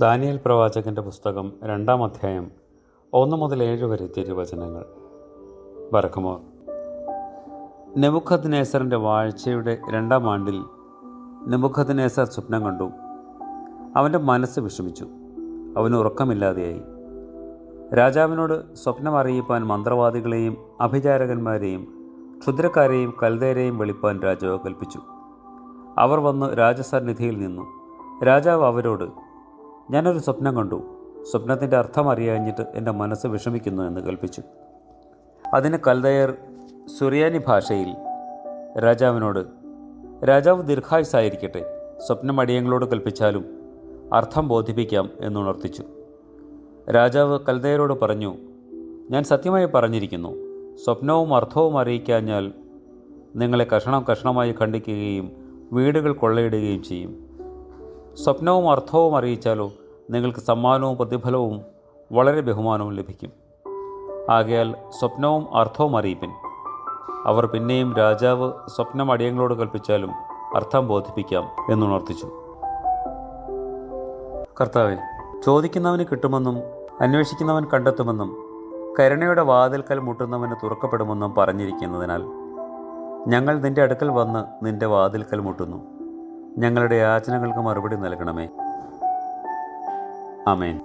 ദാനിയൽ പ്രവാചകന്റെ പുസ്തകം രണ്ടാം അധ്യായം ഒന്ന് മുതൽ ഏഴ് വരെ തിരുവചനങ്ങൾ ബറക്കുമോർ നെബുഖദ് നേസറിന്റെ വാഴ്ചയുടെ രണ്ടാം ആണ്ടിൽ നെബുഖദ് നേസർ സ്വപ്നം കണ്ടു. അവന്റെ മനസ്സ് വിഷമിച്ചു. അവന് ഉറക്കമില്ലാതെയായി. രാജാവിനോട് സ്വപ്നം അറിയിപ്പാൻ മന്ത്രവാദികളെയും അഭിചാരകന്മാരെയും ക്ഷുദ്രക്കാരെയും കൽദേരെയും വെളിപ്പാൻ രാജാവ് കൽപ്പിച്ചു. അവർ വന്ന് രാജസന്നിധിയിൽ നിന്നു. രാജാവ് അവരോട് ഞാനൊരു സ്വപ്നം കണ്ടു. സ്വപ്നത്തിന്റെ അർത്ഥം അറിയാഞ്ഞിട്ട് എന്റെ മനസ്സ് വിഷമിക്കുന്നു എന്ന് കൽപ്പിച്ചു. അതിന് കൽദയർ സുറിയാനി ഭാഷയിൽ രാജാവിനോട് രാജാവ് ദീർഘായുസായിരിക്കട്ടെ സ്വപ്നം അടിയങ്ങളോട് കൽപ്പിച്ചാലും അർത്ഥം ബോധിപ്പിക്കാം എന്നുണർത്തിച്ചു. രാജാവ് കൽദയരോട് പറഞ്ഞു ഞാൻ സത്യമായി പറഞ്ഞിരിക്കുന്നു സ്വപ്നവും അർത്ഥവും അറിയിക്കാഞ്ഞാൽ നിങ്ങളെ കഷണം കഷണമായി ഖണ്ഡിക്കുകയും വീടുകൾ കൊള്ളയിടുകയും ചെയ്യും. സ്വപ്നവും അർത്ഥവും അറിയിച്ചാലോ നിങ്ങൾക്ക് സമ്മാനവും പ്രതിഫലവും വളരെ ബഹുമാനവും ലഭിക്കും. ആകയാൽ സ്വപ്നവും അർത്ഥവും അറിയിപ്പിൻ. അവർ പിന്നെയും രാജാവ് സ്വപ്നം അടിയങ്ങളോട് കൽപ്പിച്ചാലും അർത്ഥം ബോധിപ്പിക്കാം എന്നുണർത്തിച്ചു. കർത്താവെ ചോദിക്കുന്നവന് കിട്ടുമെന്നും അന്വേഷിക്കുന്നവൻ കണ്ടെത്തുമെന്നും കരുണയുടെ വാതിൽക്കൽ മുട്ടുന്നവന് തുറക്കപ്പെടുമെന്നും പറഞ്ഞിരിക്കുന്നതിനാൽ ഞങ്ങൾ നിന്റെ അടുക്കൽ വന്ന് നിന്റെ വാതിൽക്കൽ മുട്ടുന്നു. ഞങ്ങളുടെ യാചനകൾക്ക് മറുപടി നൽകണമേ. ആമേൻ.